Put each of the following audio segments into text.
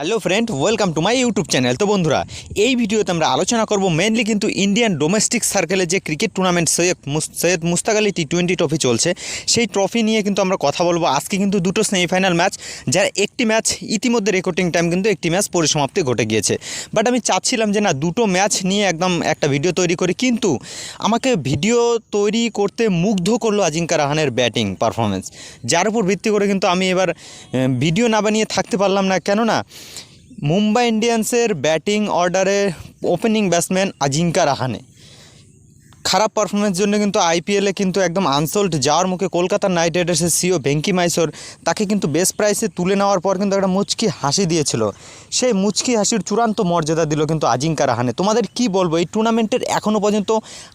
Hello friend, welcome to my YouTube channel. তো বন্ধুরা, এই ভিডিওতে আমরা আলোচনা করব মেনলি কিন্তু ইন্ডিয়ান ডোমেস্টিক সার্কেলে যে cricket tournament Syed Syed Mushtaq Ali T twenty trophy চলছে, সেই ট্রফি নিয়ে কিন্তু আমরা কথা বলব। আজকে কিন্তু দুটো সেমিফাইনাল ম্যাচ যার একটি ম্যাচ ইতিমধ্যে রেকর্ডিং টাইম কিন্তু একটি ম্যাচ পরিসমাপ্তি ঘটে গিয়েছে। বাট আমি চাচ্ছিলাম যে না, দুটো ম্যাচ নিয়ে একদম একটা ভিডিও তৈরি করি, কিন্তু আমাকে ভিডিও তৈরি করতে মুগ্ধ করল আজিঙ্কা রাহানের ব্যাটিং পারফরমেন্স যার উপর ভিত্তি করে কিন্তু আমি এবার ভিডিও না বানিয়ে থাকতে পারলাম না। কেননা মুম্বাই ইন্ডিয়ান্সের ব্যাটিং অর্ডারে ওপেনিং ব্যাটসম্যান আজিঙ্কা রাহানে। খারাপ পারফরমেন্স জন্য কিন্তু আইপিএলে কিন্তু একদম আনসোল্ড যাওয়ার মুখে কলকাতা নাইট রাইডার্সের সিও ভেঙ্কি মাইসোর তাকে কিন্তু বেস্ট প্রাইসে তুলে নেওয়ার পর কিন্তু একটা মুচকি হাসি দিয়েছিল। সেই মুচকি হাসির চূড়ান্ত মর্যাদা দিল কিন্তু আজিঙ্কা রাহানে। তোমাদের কি বলব, এই টুর্নামেন্টের এখনও পর্যন্ত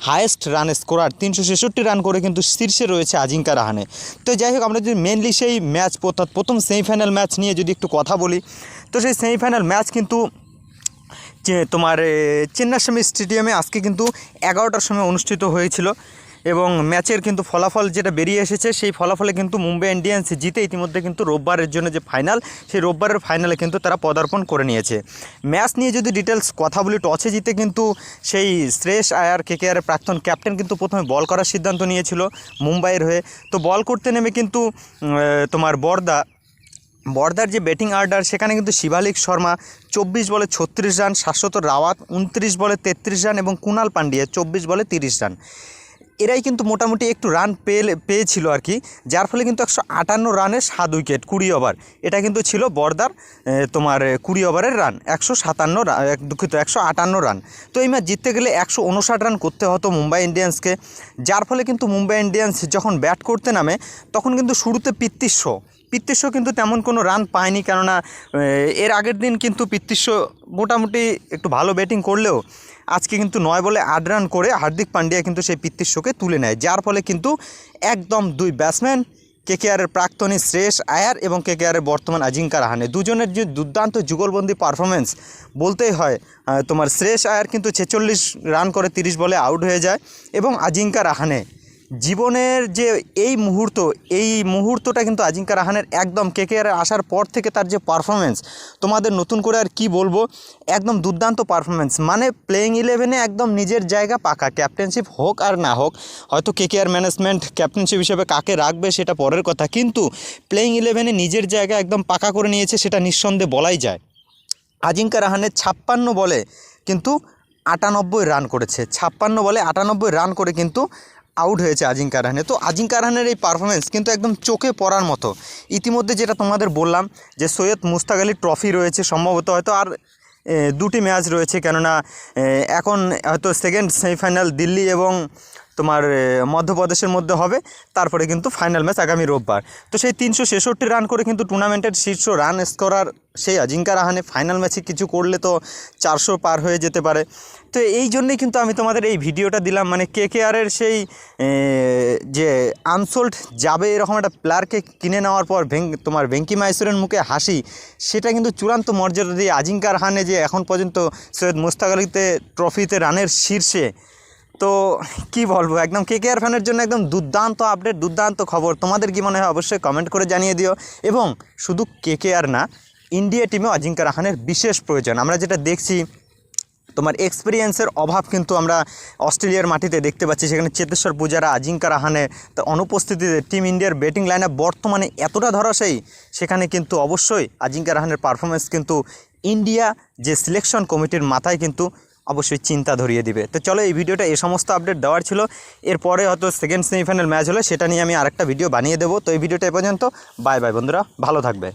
হায়েস্ট রান স্কোরার তিনশো ছেষট্টি রান করে কিন্তু শীর্ষে রয়েছে আজিঙ্কা রাহানে। তো যাই হোক, আমরা যদি মেনলি সেই ম্যাচ অর্থাৎ প্রথম সেমিফাইনাল ম্যাচ নিয়ে যদি একটু কথা বলি, তো সেই সেমিফাইনাল ম্যাচ কিন্তু যে তোমার চেন্নাস্বামী স্টেডিয়ামে আজকে কিন্তু এগারোটার সময় অনুষ্ঠিত হয়েছিল এবং ম্যাচের কিন্তু ফলাফল যেটা বেরিয়ে এসেছে, সেই ফলাফলে কিন্তু মুম্বাই ইন্ডিয়ান্স জিতে ইতিমধ্যে কিন্তু রোববারের জন্য যে ফাইনাল, সেই রোববারের ফাইনালে কিন্তু তারা পদার্পণ করে নিয়েছে। ম্যাচ নিয়ে যদি ডিটেলস কথা বলি, টসে জিতে কিন্তু সেই শ্রেয়স আয়ার কেকেআরের প্রাক্তন ক্যাপ্টেন কিন্তু প্রথমে বল করার সিদ্ধান্ত নিয়েছিল মুম্বাইয়ের হয়ে। তো বল করতে নেমে কিন্তু তোমার বর্দা বর্দার যে ব্যাটিং অর্ডার, সেখানে কিন্তু শিবালিক শর্মা চব্বিশ বলে ছত্রিশ রান, শাশ্বত রাওয়াত উনত্রিশ বলে তেত্রিশ রান এবং কুনাল পান্ডিয়া চব্বিশ বলে তিরিশ রান। এরাই কিন্তু মোটামুটি একটু রান পেয়ে পেয়েছিল আর কি, যার ফলে কিন্তু একশো আটান্ন রানে সাত উইকেট, কুড়ি ওভার। এটা কিন্তু ছিল বর্দার তোমার কুড়ি ওভারের রান, একশো সাতান্ন দুঃখিত, একশো আটান্ন রান। তো এই ম্যাচ জিততে গেলে একশো উনষাট রান করতে হতো মুম্বাই ইন্ডিয়ান্সকে, যার ফলে কিন্তু মুম্বাই ইন্ডিয়ান্স যখন ব্যাট করতে নামে, তখন কিন্তু শুরুতে পিত্তিস্য। পিত্তিস্য কিন্তু তেমন কোনো রান পায়নি কেননা এর আগের দিন কিন্তু পিত্তিস্য মোটামুটি একটু ভালো ব্যাটিং করলেও আজকে কিন্তু নয় বলে আট রান করে হার্দিক পান্ডিয়া কিন্তু সেই পিত্তিস্যকে তুলে নেয়, যার ফলে কিন্তু একদম দুই ব্যাটসম্যান কেকেআরের প্রাক্তনী শ্রেয়স আয়ার এবং কেকেআরের বর্তমান আজিঙ্কা রাহানে। দুজনের যে দুর্দান্ত যুগলবন্দি পারফরমেন্স বলতেই হয় তোমার শ্রেয়স আয়ার কিন্তু ছেচল্লিশ রান করে তিরিশ বলে আউট হয়ে যায় এবং আজিঙ্কা রাহানে জীবনের যে এই মুহূর্ত, এই মুহূর্তটা কিন্তু আজিঙ্কা রাহানের একদম কেকেআর আসার পর থেকে তার যে পারফরমেন্স তোমাদের নতুন করে আর কি বলব, একদম দুর্দান্ত পারফরমেন্স মানে প্লেয়িং ইলেভেনে একদম নিজের জায়গা পাকা ক্যাপ্টেনশিপ হোক আর না হোক, হয়তো কেকেআর ম্যানেজমেন্ট ক্যাপ্টেনশিপ হিসেবে কাকে রাখবে সেটা পরের কথা, কিন্তু প্লেয়িং ইলেভেনে নিজের জায়গা একদম পাকা করে নিয়েছে সেটা নিঃসন্দেহে বলাই যায়। আজিঙ্কা রাহানের ছাপ্পান্ন বলে কিন্তু আটানব্বই রান করেছে, ছাপ্পান্ন বলে আটানব্বই রান করে কিন্তু আউট হয়েছে আজিঙ্কা রাহানে তো আজিঙ্কা রাহানের এই পারফরমেন্স কিন্তু একদম চোখে পড়ার মতো। ইতিমধ্যে যেটা তোমাদের বললাম যে সৈয়দ মুস্তাক আলী ট্রফি রয়েছে, সম্ভবত হয়তো আর দুটি ম্যাচ রয়েছে। কেননা এখন হয়তো সেকেন্ড সেমিফাইনাল দিল্লি এবং তোমার মধ্যপ্রদেশের মধ্যে হবে। তারপরে কিন্তু ফাইনাল ম্যাচ আগামী রোববার। তো সেই তিনশো ছেষট্টি রান করে কিন্তু টুর্নামেন্টের শীর্ষ রান স্কোরার সেই আজিঙ্কা রাহানে ফাইনাল ম্যাচে কিছু করলে তো চারশো পার হয়ে যেতে পারে। তো এই জন্যই কিন্তু আমি তোমাদের এই ভিডিওটা দিলাম। মানে কে কে আরের সেই যে আনসোল্ড যাবে এরকম একটা প্লেয়ারকে কিনে নেওয়ার পর ভেং, তোমার ভেঙ্কি মাইসুরের মুখে হাসি, সেটা কিন্তু চূড়ান্ত মর্যাদা দিয়ে আজিঙ্কা রাহানে যে এখন পর্যন্ত সৈয়দ মুস্তাক আলীতে ট্রফিতে রানের শীর্ষে তো কি বলব, একদম কে কে আর ফ্যানের জন্য একদম দুর্দান্ত আপডেট দুর্দান্ত খবর। তোমাদের কি মনে হয়? অবশ্যই কমেন্ট করে জানিয়ে দিও। এবং শুধু কে কে আর না ইন্ডিয়া টিমেও আজিঙ্কা রাহানের বিশেষ প্রয়োজন। আমরা যেটা দেখছি, তোমার এক্সপিরিয়েন্সের অভাব কিন্তু আমরা অস্ট্রেলিয়ার মাটিতে দেখতে পাচ্ছি। সেখানে চেতেশ্বর পূজারা, আজিঙ্কা রাহানে, তা অনুপস্থিতিতে টিম ইন্ডিয়ার ব্যাটিং লাইনে বর্তমানে এতটা ধরাশায়ী, সেখানে কিন্তু অবশ্যই আজিঙ্কা রাহানের পারফরমেন্স কিন্তু ইন্ডিয়া যে সিলেকশন কমিটির মাথায় কিন্তু অবশ্যই চিন্তা ধরিয়ে দিবে। তো চলো এই ভিডিওটা এই সমস্ত আপডেট দেওয়ার ছিল। এরপরে হয়তো সেকেন্ড সেমিফাইনাল ম্যাচ হলে সেটা নিয়ে আমি আরেকটা ভিডিও বানিয়ে দেবো। তো এই ভিডিওটা এ পর্যন্ত। বাই বাই বন্ধুরা। ভালো থাকবে।